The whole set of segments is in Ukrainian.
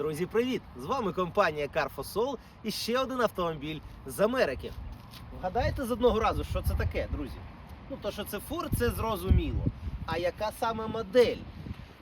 Друзі, привіт! З вами компанія Carfosol і ще один автомобіль з Америки. Вгадайте з одного разу, що це таке, друзі? Ну, то, що це Ford, це зрозуміло. А яка саме модель?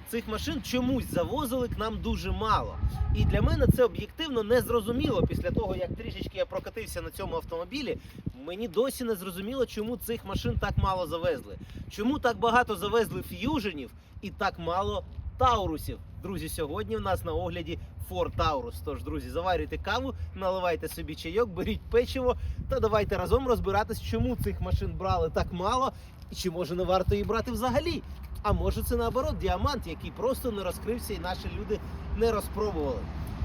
Цих машин чомусь завозили к нам дуже мало. І для мене це об'єктивно не зрозуміло після того, як трішечки я прокатився на цьому автомобілі. Мені досі не зрозуміло, чому цих машин так мало завезли. Чому так багато завезли ф'юженів і так мало таурусів. Друзі, сьогодні в нас на огляді Ford Taurus. Тож, друзі, заварюйте каву, наливайте собі чайок, беріть печиво та давайте разом розбиратись, чому цих машин брали так мало і чи може не варто її брати взагалі. А може це наоборот діамант, який просто не розкрився і наші люди не розпробували.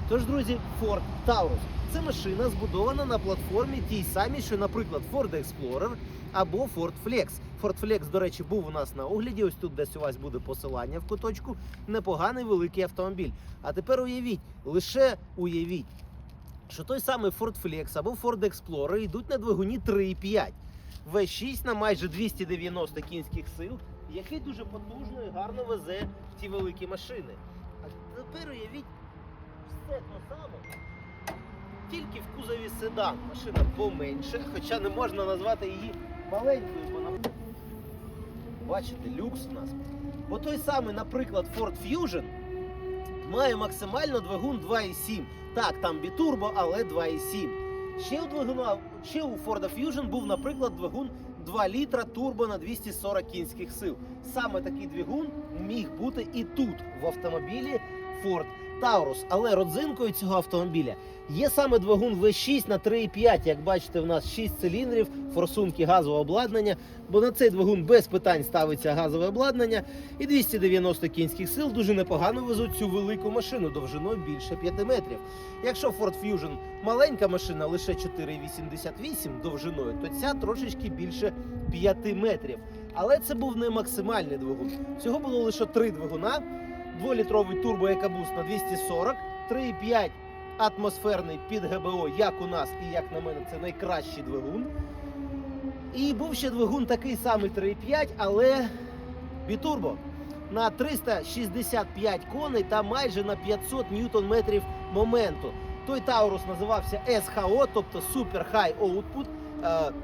Тож, друзі, Ford Taurus це машина збудована на платформі тій самій, що, наприклад, Ford Explorer або Ford Flex. Ford Flex, до речі, був у нас на огляді. Ось тут десь у вас буде посилання в куточку. Непоганий великий автомобіль. А тепер уявіть, лише уявіть, що той самий Ford Flex або Ford Explorer йдуть на двигуні 3,5. V6 на майже 290 кінських сил, який дуже потужно і гарно везе ці великі машини. А тепер уявіть все те саме. Тільки в кузові седан. Машина поменше, хоча не можна назвати її маленькою, бо нам... Бачите, люкс у нас. Бо той самий, наприклад, Ford Fusion має максимально двигун 2,7. Так, там бітурбо, але 2,7. Ще у двигуна, ще у Ford Fusion був, наприклад, двигун 2 літра турбо на 240 кінських сил. Саме такий двигун міг бути і тут, в автомобілі Ford Taurus. Але родзинкою цього автомобіля є саме двигун V6 на 3,5. Як бачите, в нас 6 циліндрів, форсунки газового обладнання. Бо на цей двигун без питань ставиться газове обладнання. І 290 кінських сил дуже непогано везуть цю велику машину довжиною більше 5 метрів. Якщо Ford Fusion маленька машина лише 4,88 довжиною, то ця трошечки більше 5 метрів. Але це був не максимальний двигун. Всього було лише три двигуна. 2-літровий турбо Екабус на 240, 3,5 атмосферний під ГБО, як у нас, і як на мене, це найкращий двигун. І був ще двигун такий самий 3,5, але бітурбо на 365 коней та майже на 500 ньютон метрів моменту. Той Таурус називався SHO, тобто Super High Output,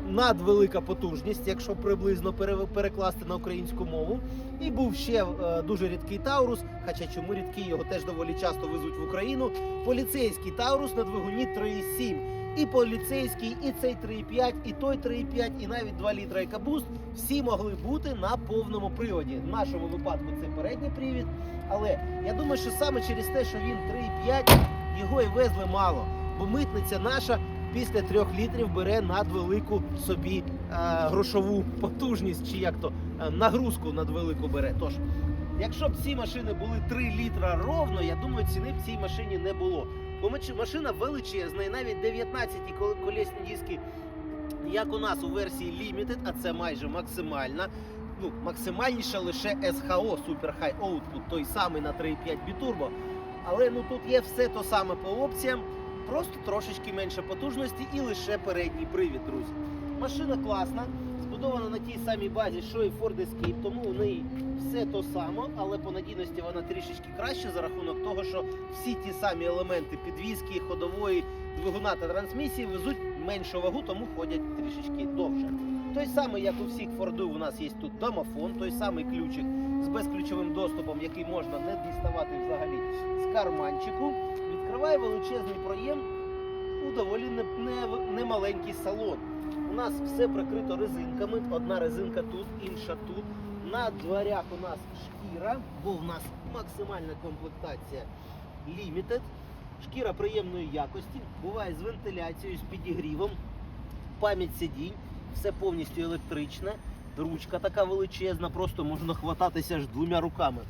надвелика потужність, якщо приблизно перекласти на українську мову. І був ще е, дуже рідкий Таурус, хоча чому рідкий, його теж доволі часто везуть в Україну. Поліцейський Таурус на двигуні 3,7. І поліцейський, і цей 3,5, і той 3,5, і навіть 2 літра екабуст всі могли бути на повному приводі. В нашому випадку це передній привід. Але я думаю, що саме через те, що він 3,5, його і везли мало. Бо митниця наша після трьох літрів бере надвелику собі е, грошову потужність, чи як то е, нагрузку надвелику бере. Тож, якщо б ці машини були 3 літра ровно, я думаю, ціни б цій машині не було. Бо машина величезна, і навіть 19 кол- колесні диски, як у нас у версії Limited, а це майже максимальна. Ну, максимальніша лише SHO Super High Output, той самий на 3,5 бітурбо. Але ну тут є все то саме по опціям, просто трошечки менше потужності і лише передній привід, друзі. Машина класна, збудована на тій самій базі, що і Ford Escape, тому у неї все то саме, але по надійності вона трішечки краще за рахунок того, що всі ті самі елементи підвіски, ходової, двигуна та трансмісії везуть меншу вагу, тому ходять трішечки довше. Той самий, як у всіх Фордів, у нас є тут домофон, той самий ключик з безключовим доступом, який можна не діставати взагалі з карманчику. Відкриває величезний проєм у доволі не- не- немаленький салон. У нас все прикрито резинками. Одна резинка тут, інша тут. На дверях у нас шкіра, бо в нас максимальна комплектація Limited. Шкіра приємної якості, буває з вентиляцією, з підігрівом, пам'ять сидінь, все повністю електричне, ручка така величезна, просто можна хвататися аж двома руками.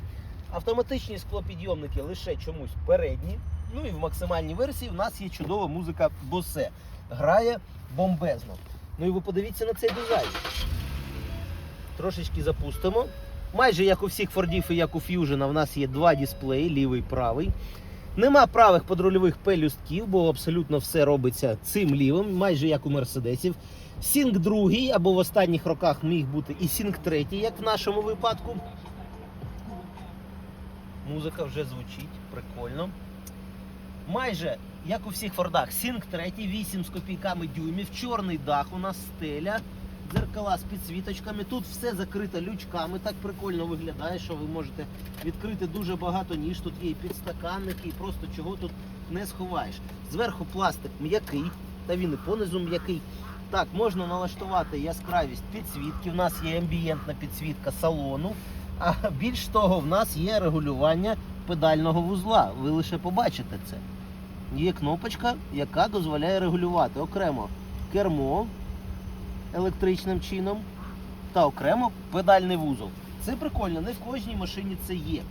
Автоматичні склопідйомники лише чомусь передні. Ну і в максимальній версії в нас є чудова музика Bose. Грає бомбезно. Ну і ви подивіться на цей дизайн. Трошечки запустимо. Майже як у всіх Фордів і як у Fusion, в нас є два дисплеї, лівий і правий. Нема правих подрульових пелюстків, бо абсолютно все робиться цим лівим, майже як у мерседесів. Сінк другий, або в останніх роках міг бути і Сінк третій, як в нашому випадку. Музика вже звучить, прикольно. Майже як у всіх фордах, Сінк 3, 8 з копійками дюймів, чорний дах у нас стеля, дзеркала з підсвіточками. Тут все закрито лючками, так прикольно виглядає, що ви можете відкрити дуже багато ніж. Тут є і підстаканники, і просто чого тут не сховаєш. Зверху пластик м'який, та він і понизу м'який. Так, можна налаштувати яскравість підсвітки. У нас є амбієнтна підсвітка салону. А більш того, в нас є регулювання педального вузла. Ви лише побачите це. Є кнопочка, яка дозволяє регулювати окремо кермо електричним чином та окремо педальний вузол. Це прикольно, не в кожній машині це є.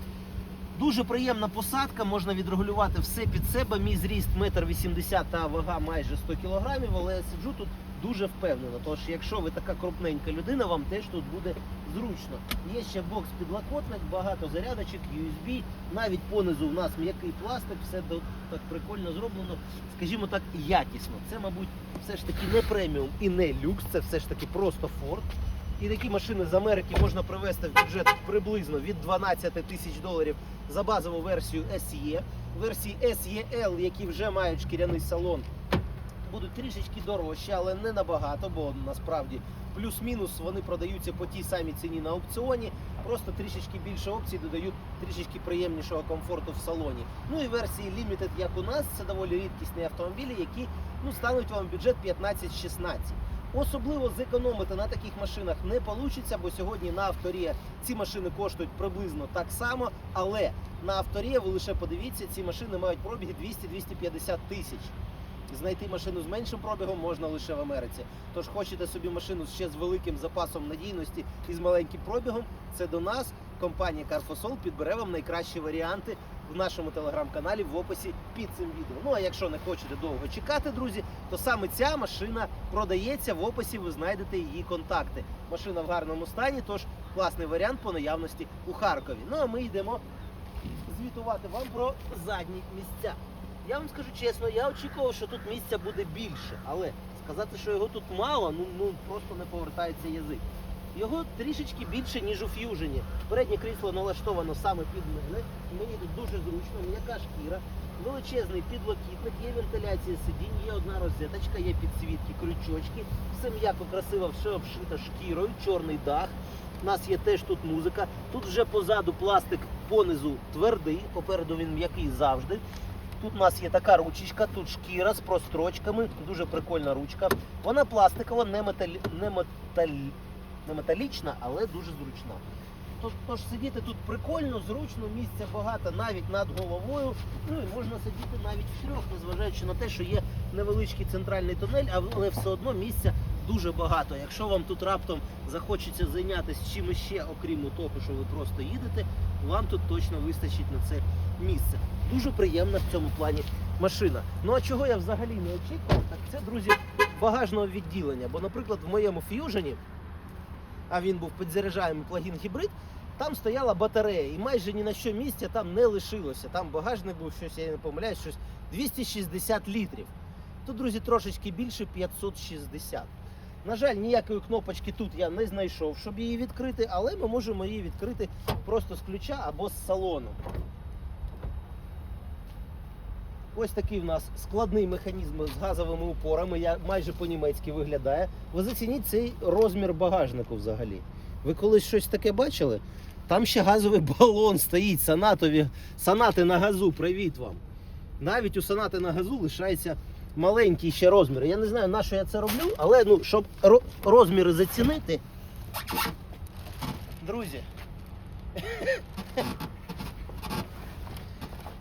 Дуже приємна посадка, можна відрегулювати все під себе. Мій зріст 1,80 м та вага майже 100 кг, але я сиджу тут дуже впевнено. Тож, якщо ви така крупненька людина, вам теж тут буде зручно. Є ще бокс підлокотник, багато зарядочок, USB, навіть понизу у нас м'який пластик, все так прикольно зроблено, скажімо так, якісно. Це, мабуть, все ж таки не преміум і не люкс, це все ж таки просто Ford. І такі машини з Америки можна привезти в бюджет приблизно від 12 тисяч доларів за базову версію SE. Версії SEL, які вже мають шкіряний салон, будуть трішечки дорожчі, але не набагато, бо насправді плюс-мінус вони продаються по тій самій ціні на аукціоні. Просто трішечки більше опцій додають трішечки приємнішого комфорту в салоні. Ну і версії Limited, як у нас, це доволі рідкісні автомобілі, які ну, стануть вам бюджет 15-16. Особливо зекономити на таких машинах не вийде, бо сьогодні на авторі ці машини коштують приблизно так само, але на авторі ви лише подивіться, ці машини мають пробіги 200-250 тисяч. Знайти машину з меншим пробігом можна лише в Америці. Тож хочете собі машину ще з великим запасом надійності і з маленьким пробігом, це до нас компанія Carfosol підбере вам найкращі варіанти в нашому телеграм-каналі в описі під цим відео. Ну а якщо не хочете довго чекати, друзі, то саме ця машина продається в описі. Ви знайдете її контакти. Машина в гарному стані, тож класний варіант по наявності у Харкові. Ну а ми йдемо звітувати вам про задні місця. Я вам скажу чесно, я очікував, що тут місця буде більше, але сказати, що його тут мало, ну, ну просто не повертається язик. Його трішечки більше, ніж у ф'южені. Переднє крісло налаштовано саме під мене. Мені тут дуже зручно, м'яка шкіра, величезний підлокітник, є вентиляція сидінь, є одна розеточка, є підсвітки, крючочки. Все м'яко, красиво, все обшито шкірою, чорний дах. У нас є теж тут музика. Тут вже позаду пластик понизу твердий, попереду він м'який завжди. Тут у нас є така ручечка, тут шкіра з прострочками, дуже прикольна ручка. Вона пластикова, не, металі... не, металь... не металічна, але дуже зручна. Тож, тож сидіти тут прикольно, зручно, місця багато навіть над головою. Ну і можна сидіти навіть в трьох, незважаючи на те, що є невеличкий центральний тунель, але все одно місця дуже багато. Якщо вам тут раптом захочеться зайнятися чимось ще, окрім того, що ви просто їдете, вам тут точно вистачить на це місце. Дуже приємна в цьому плані машина. Ну а чого я взагалі не очікував, так це, друзі, багажного відділення. Бо, наприклад, в моєму ф'южені, а він був підзаряджаємий плагін гібрид, там стояла батарея, і майже ні на що місця там не лишилося. Там багажник був щось, я не помиляюсь, щось 260 літрів. Тут, друзі, трошечки більше 560. На жаль, ніякої кнопочки тут я не знайшов, щоб її відкрити, але ми можемо її відкрити просто з ключа або з салону. Ось такий в нас складний механізм з газовими упорами, я майже по-німецьки виглядає. Ви зацініть цей розмір багажнику взагалі. Ви колись щось таке бачили? Там ще газовий балон стоїть, санатові, санати на газу, привіт вам. Навіть у санати на газу лишається маленький ще розмір. Я не знаю, на що я це роблю, але ну, щоб ро- розміри зацінити. Друзі.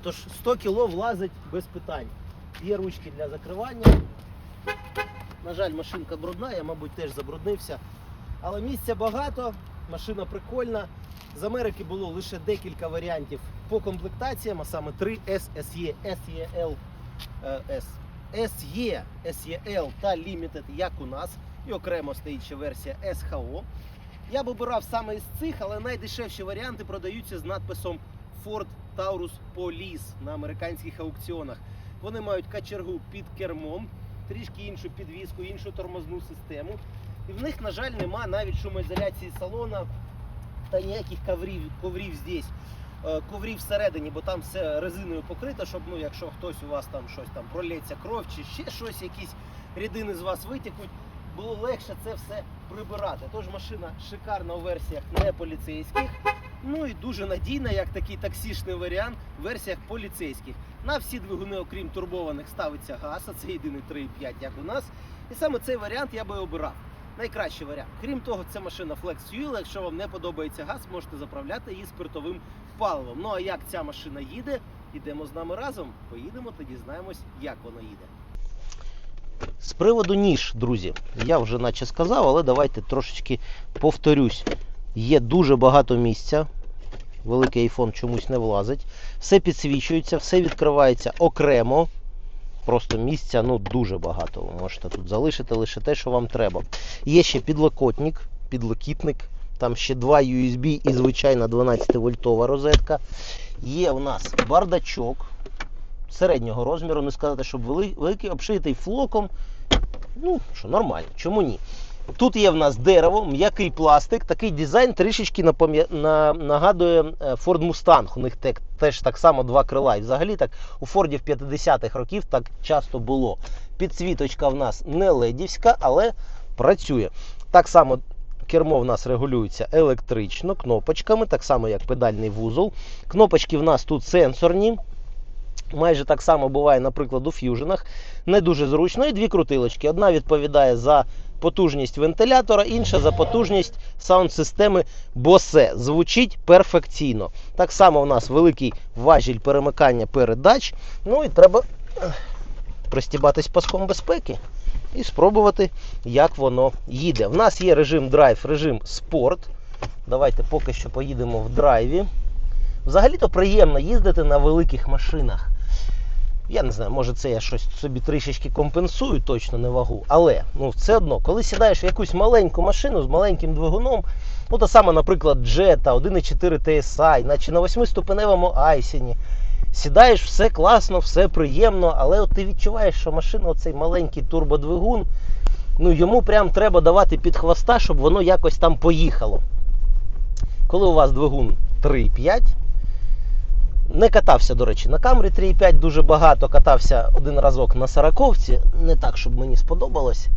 Тож 100 кг влазить без питань. Є ручки для закривання. На жаль, машинка брудна, я, мабуть, теж забруднився. Але місця багато, машина прикольна. З Америки було лише декілька варіантів по комплектаціям, а саме 3 S, SE, SEL, е, S, SE, SEL та Limited, як у нас. І окремо стоїть ще версія SHO. Я б обирав саме із цих, але найдешевші варіанти продаються з надписом Ford Taurus Police на американських аукціонах. Вони мають качергу під кермом, трішки іншу підвіску, іншу тормозну систему. І в них, на жаль, нема навіть шумоізоляції салона та ніяких коврів, коврів здесь. е, коврів всередині, бо там все резиною покрито, щоб ну, якщо хтось у вас там щось там пролється кров чи ще щось, якісь рідини з вас витікуть, було легше це все прибирати. Тож машина шикарна у версіях не поліцейських. Ну і дуже надійна, як такий таксішний варіант в версіях поліцейських. На всі двигуни, окрім турбованих, ставиться газ, а це єдиний 3,5, як у нас. І саме цей варіант я би обирав. Найкращий варіант. Крім того, це машина Flex Fuel. Якщо вам не подобається газ, можете заправляти її спиртовим паливом. Ну а як ця машина їде, йдемо з нами разом. Поїдемо, тоді знаємось, як вона їде. З приводу ніж, друзі, я вже наче сказав, але давайте трошечки повторюсь. Є дуже багато місця. Великий айфон чомусь не влазить. Все підсвічується, все відкривається окремо. Просто місця ну, дуже багато. Ви можете тут залишити лише те, що вам треба. Є ще підлокотник, підлокітник. Там ще два USB і звичайна 12 вольтова розетка. Є у нас бардачок середнього розміру, не сказати, щоб великий, обшитий флоком. Ну, що, нормально, чому ні? Тут є в нас дерево, м'який пластик. Такий дизайн трішечки нагадує е, Ford Mustang. У них теж так само два крила. І взагалі так у Фордів 50-х років так часто було. Підсвіточка в нас не ледівська, але працює. Так само кермо в нас регулюється електрично, кнопочками, так само як педальний вузол. Кнопочки в нас тут сенсорні. Майже так само буває, наприклад, у ф'юженах. Не дуже зручно. І дві крутилочки. Одна відповідає за потужність вентилятора, інша за потужність саунд-системи Bose. Звучить перфекційно. Так само у нас великий важіль перемикання передач. Ну і треба пристібатись паском безпеки і спробувати, як воно їде. В нас є режим драйв, режим спорт. Давайте поки що поїдемо в драйві. Взагалі-то приємно їздити на великих машинах. Я не знаю, може це я щось собі трішечки компенсую, точно не вагу. Але ну, все одно, коли сідаєш в якусь маленьку машину з маленьким двигуном, ну та сама, наприклад, Jetta 1.4 TSI, наче на 8-ступеневому Айсені. Сідаєш, все класно, все приємно, але от ти відчуваєш, що машина, оцей маленький турбодвигун, ну йому прям треба давати під хвоста, щоб воно якось там поїхало. Коли у вас двигун 3,5, не катався, до речі, на камері 3,5 дуже багато. Катався один разок на сороковці. Не так, щоб мені сподобалось.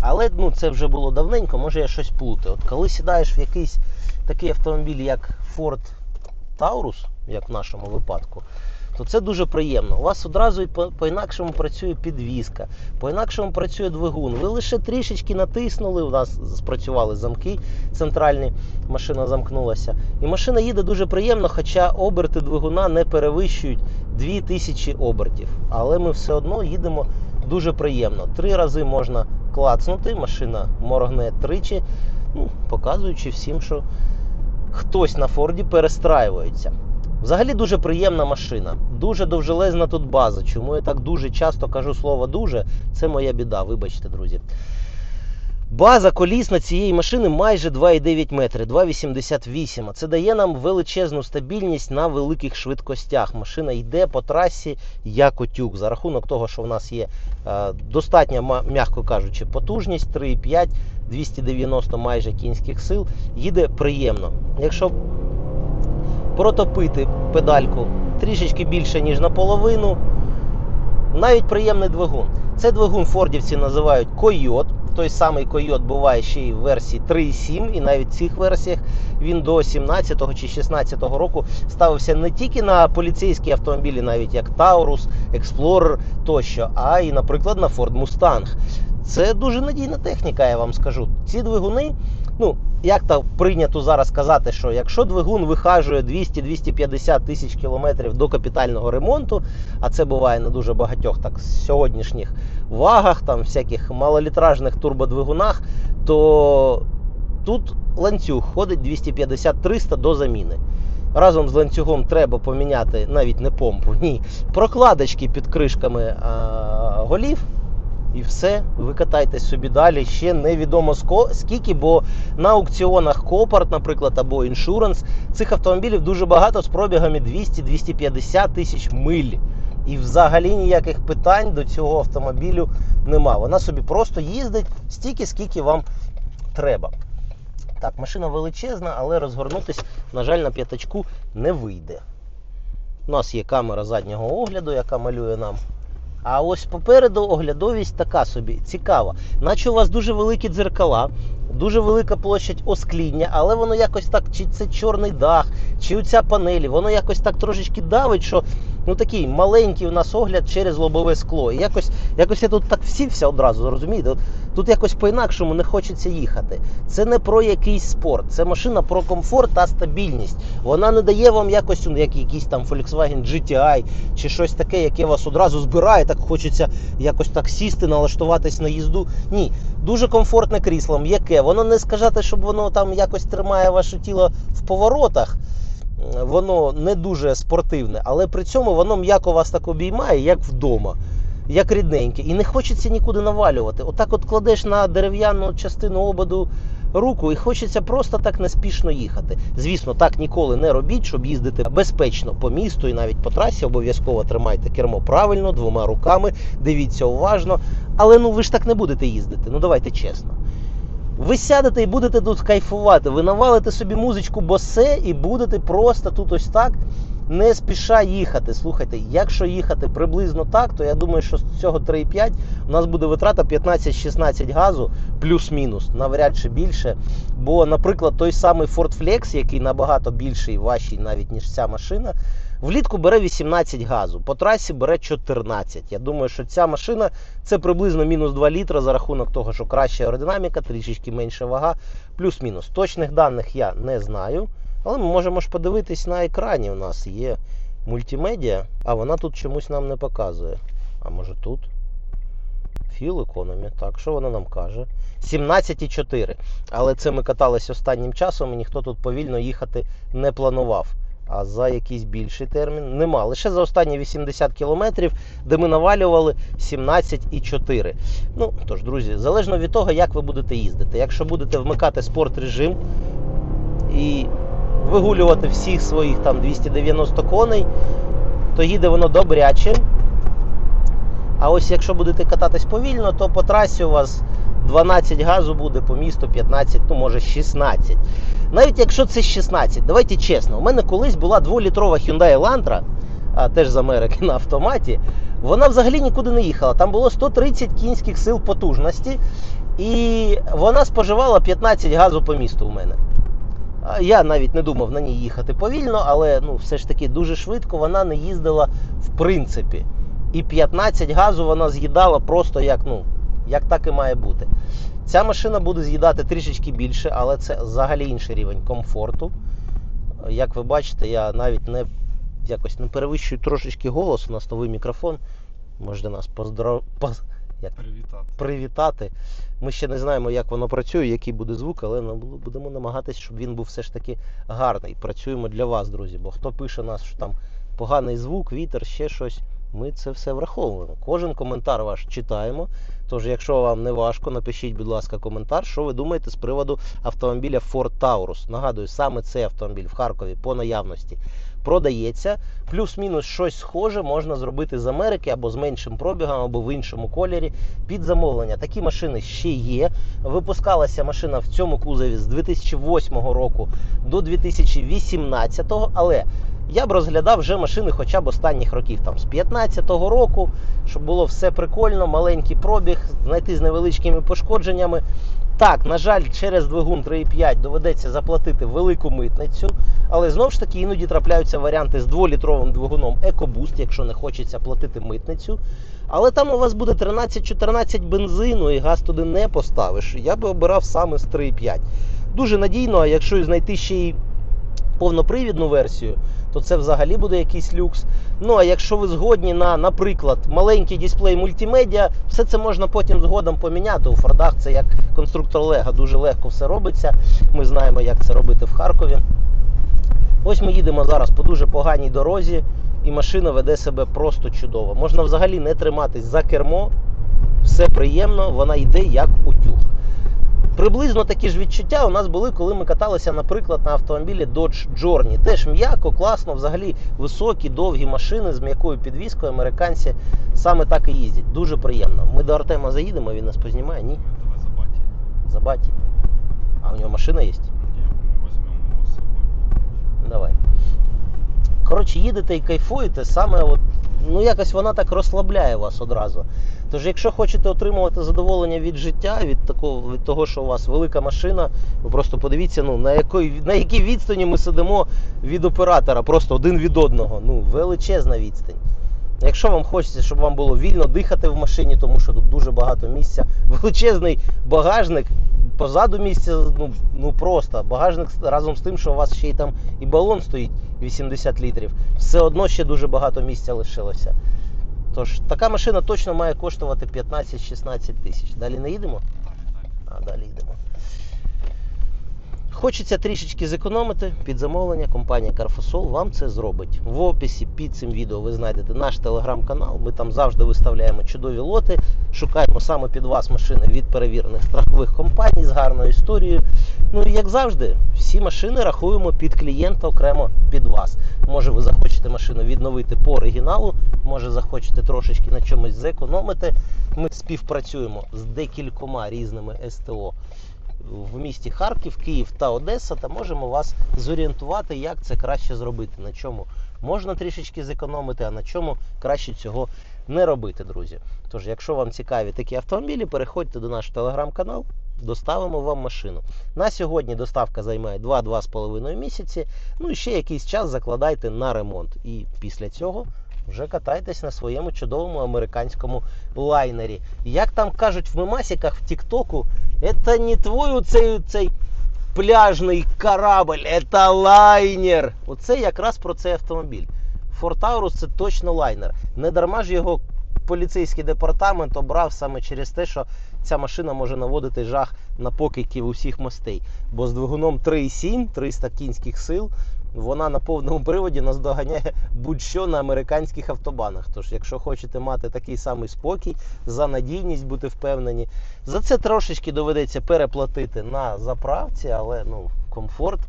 Але ну, це вже було давненько, може я щось плутаю. От коли сідаєш в якийсь такий автомобіль, як Ford Taurus, як в нашому випадку, то це дуже приємно. У вас одразу і по- по-інакшому працює підвізка, по-інакшому працює двигун. Ви лише трішечки натиснули, у нас спрацювали замки центральні, машина замкнулася. І машина їде дуже приємно, хоча оберти двигуна не перевищують 2000 обертів. Але ми все одно їдемо дуже приємно. Три рази можна клацнути, машина моргне тричі, ну, показуючи всім, що хтось на Форді перестраюється. Взагалі дуже приємна машина. Дуже довжелезна тут база. Чому я так дуже часто кажу слово дуже, це моя біда, вибачте, друзі. База колісна цієї машини майже 2,9 метри, 2,88. А це дає нам величезну стабільність на великих швидкостях. Машина йде по трасі як отюк. За рахунок того, що в нас є е, достатня, м'яко кажучи, потужність 3,5, 290 майже кінських сил. Їде приємно. Якщо протопити педальку трішечки більше, ніж наполовину, навіть приємний двигун. Це двигун фордівці називають Койот. Той самий Койот буває ще й в версії 3.7, і навіть в цих версіях він до 17 чи 16 року ставився не тільки на поліцейські автомобілі, навіть як Taurus, Explorer тощо, а й, наприклад, на Ford Mustang. Це дуже надійна техніка, я вам скажу. Ці двигуни, ну, як то прийнято зараз казати, що якщо двигун вихажує 200-250 тисяч кілометрів до капітального ремонту, а це буває на дуже багатьох так сьогоднішніх вагах, там всяких малолітражних турбодвигунах, то тут ланцюг ходить 250-300 до заміни. Разом з ланцюгом треба поміняти навіть не помпу, ні, прокладочки під кришками а, голів. І все, ви катайтесь собі далі. Ще невідомо скільки, бо на аукціонах Копарт, наприклад, або іншуранс, цих автомобілів дуже багато з пробігами 200-250 тисяч миль. І взагалі ніяких питань до цього автомобілю нема. Вона собі просто їздить стільки, скільки вам треба. Так, машина величезна, але розгорнутись, на жаль, на п'ятачку не вийде. У нас є камера заднього огляду, яка малює нам. А ось попереду оглядовість така собі цікава. Наче у вас дуже великі дзеркала, дуже велика площадь оскління, але воно якось так, чи це чорний дах, чи оця панелі, воно якось так трошечки давить, що ну такий маленький у нас огляд через лобове скло. І якось, якось я тут так всівся одразу, розумієте? От Тут якось по-інакшому не хочеться їхати. Це не про якийсь спорт, це машина про комфорт та стабільність. Вона не дає вам якось ну, як якийсь там Volkswagen GTI чи щось таке, яке вас одразу збирає, так хочеться якось так сісти, налаштуватись на їзду. Ні, дуже комфортне крісло, м'яке. Воно не сказати, щоб воно там якось тримає ваше тіло в поворотах. Воно не дуже спортивне, але при цьому воно м'яко вас так обіймає, як вдома як рідненьке, і не хочеться нікуди навалювати. Отак от кладеш на дерев'яну частину ободу руку і хочеться просто так неспішно їхати. Звісно, так ніколи не робіть, щоб їздити безпечно по місту і навіть по трасі. Обов'язково тримайте кермо правильно, двома руками, дивіться уважно. Але ну ви ж так не будете їздити. Ну давайте чесно. Ви сядете і будете тут кайфувати. Ви навалите собі музичку босе і будете просто тут ось так не спіша їхати. Слухайте, якщо їхати приблизно так, то я думаю, що з цього 3,5 у нас буде витрата 15-16 газу плюс-мінус, навряд чи більше. Бо, наприклад, той самий Ford Flex, який набагато більший, важчий навіть ніж ця машина, влітку бере 18 газу, по трасі бере 14. Я думаю, що ця машина це приблизно мінус 2 літра за рахунок того, що краща аеродинаміка, трішечки менша вага, плюс-мінус. Точних даних я не знаю. Але ми можемо ж подивитись на екрані. У нас є мультимедіа, а вона тут чомусь нам не показує. А може тут? Fuel Economy. Так, що вона нам каже? 17,4. Але це ми катались останнім часом і ніхто тут повільно їхати не планував. А за якийсь більший термін нема. Лише за останні 80 кілометрів, де ми навалювали 17,4. Ну тож, друзі, залежно від того, як ви будете їздити. Якщо будете вмикати спорт режим і вигулювати всіх своїх там 290 коней, то їде воно добряче. А ось якщо будете кататись повільно, то по трасі у вас 12 газу буде, по місту 15, ну може 16. Навіть якщо це 16, давайте чесно, у мене колись була 2-літрова Hyundai Elantra, а теж з Америки на автоматі. Вона взагалі нікуди не їхала. Там було 130 кінських сил потужності, і вона споживала 15 газу по місту у мене. Я навіть не думав на ній їхати повільно, але ну, все ж таки дуже швидко вона не їздила в принципі. І 15 газу вона з'їдала просто як, ну, як так і має бути. Ця машина буде з'їдати трішечки більше, але це взагалі інший рівень комфорту. Як ви бачите, я навіть не якось не перевищую трошечки голос. У нас новий мікрофон. Можете нас поздоров... поз- як Привітати. привітати. Ми ще не знаємо, як воно працює, який буде звук, але будемо намагатися, щоб він був все ж таки гарний. Працюємо для вас, друзі. Бо хто пише нас, що там поганий звук, вітер, ще щось. Ми це все враховуємо. Кожен коментар ваш читаємо. Тож, якщо вам не важко, напишіть, будь ласка, коментар, що ви думаєте з приводу автомобіля Ford Taurus. Нагадую, саме цей автомобіль в Харкові по наявності продається. Плюс-мінус щось схоже можна зробити з Америки або з меншим пробігом, або в іншому кольорі під замовлення. Такі машини ще є. Випускалася машина в цьому кузові з 2008 року до 2018, але я б розглядав вже машини хоча б останніх років, там з 15-го року, щоб було все прикольно, маленький пробіг, знайти з невеличкими пошкодженнями. Так, на жаль, через двигун 3,5 доведеться заплатити велику митницю, але знову ж таки іноді трапляються варіанти з 2-літровим двигуном EcoBoost, якщо не хочеться платити митницю. Але там у вас буде 13-14 бензину і газ туди не поставиш. Я би обирав саме з 3,5. Дуже надійно, а якщо знайти ще й повнопривідну версію, то це взагалі буде якийсь люкс. Ну а якщо ви згодні на, наприклад, маленький дисплей мультимедіа, все це можна потім згодом поміняти. У Фордах це як конструктор Лего, дуже легко все робиться. Ми знаємо, як це робити в Харкові. Ось ми їдемо зараз по дуже поганій дорозі, і машина веде себе просто чудово. Можна взагалі не триматись за кермо, все приємно, вона йде як утюг. Приблизно такі ж відчуття у нас були, коли ми каталися, наприклад, на автомобілі Dodge Journey. Теж м'яко, класно, взагалі високі, довгі машини з м'якою підвіскою. Американці саме так і їздять. Дуже приємно. Ми до Артема заїдемо, він нас познімає, ні? Давай за забаті. Забаті. А у нього машина є? Ні, ми. Давай. Коротше, їдете і кайфуєте, саме от, ну якось вона так розслабляє вас одразу. Тож, якщо хочете отримувати задоволення від життя, від такого, від того, що у вас велика машина, ви просто подивіться, ну на якій, на якій відстані ми сидимо від оператора, просто один від одного. Ну, величезна відстань. Якщо вам хочеться, щоб вам було вільно дихати в машині, тому що тут дуже багато місця, величезний багажник, позаду місця, ну, ну просто багажник разом з тим, що у вас ще й там і балон стоїть 80 літрів, все одно ще дуже багато місця лишилося. Тож така машина точно має коштувати 15-16 тисяч. Далі не їдемо? А далі йдемо. Хочеться трішечки зекономити під замовлення. Компанія Carfosol вам це зробить. В описі під цим відео ви знайдете наш телеграм-канал. Ми там завжди виставляємо чудові лоти. Шукаємо саме під вас машини від перевірених страхових компаній з гарною історією. Ну і як завжди, всі машини рахуємо під клієнта окремо під вас. Може, ви захочете машину відновити по оригіналу, може захочете трошечки на чомусь зекономити. Ми співпрацюємо з декількома різними СТО в місті Харків, Київ та Одеса, та можемо вас зорієнтувати, як це краще зробити, на чому можна трішечки зекономити, а на чому краще цього не робити, друзі. Тож, якщо вам цікаві такі автомобілі, переходьте до наш телеграм-канал, доставимо вам машину. На сьогодні доставка займає 2-2,5 місяці. Ну і ще якийсь час закладайте на ремонт. І після цього вже катайтесь на своєму чудовому американському лайнері. Як там кажуть в мемасіках в Тіктоку, це не твой цей, цей пляжний корабль, це лайнер. Оце якраз про цей автомобіль. Ford Taurus це точно лайнер. Не дарма ж його поліцейський департамент обрав саме через те, що ця машина може наводити жах на покидьків усіх мостей. Бо з двигуном 3,7, 300 кінських сил, вона на повному приводі наздоганяє будь-що на американських автобанах. Тож, якщо хочете мати такий самий спокій, за надійність бути впевнені, за це трошечки доведеться переплатити на заправці, але ну, комфорт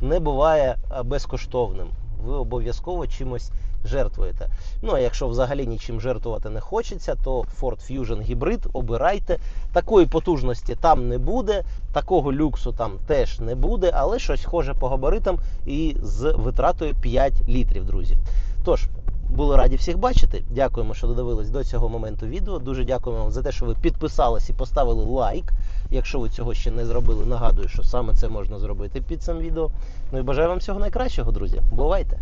не буває безкоштовним. Ви обов'язково чимось жертвуєте. Ну а якщо взагалі нічим жертвувати не хочеться, то Ford Fusion Hybrid обирайте. Такої потужності там не буде, такого люксу там теж не буде, але щось схоже по габаритам і з витратою 5 літрів, друзі. Тож, були раді всіх бачити. Дякуємо, що додивились до цього моменту відео. Дуже дякуємо вам за те, що ви підписались і поставили лайк. Якщо ви цього ще не зробили, нагадую, що саме це можна зробити під цим відео. Ну і бажаю вам всього найкращого, друзі. Бувайте!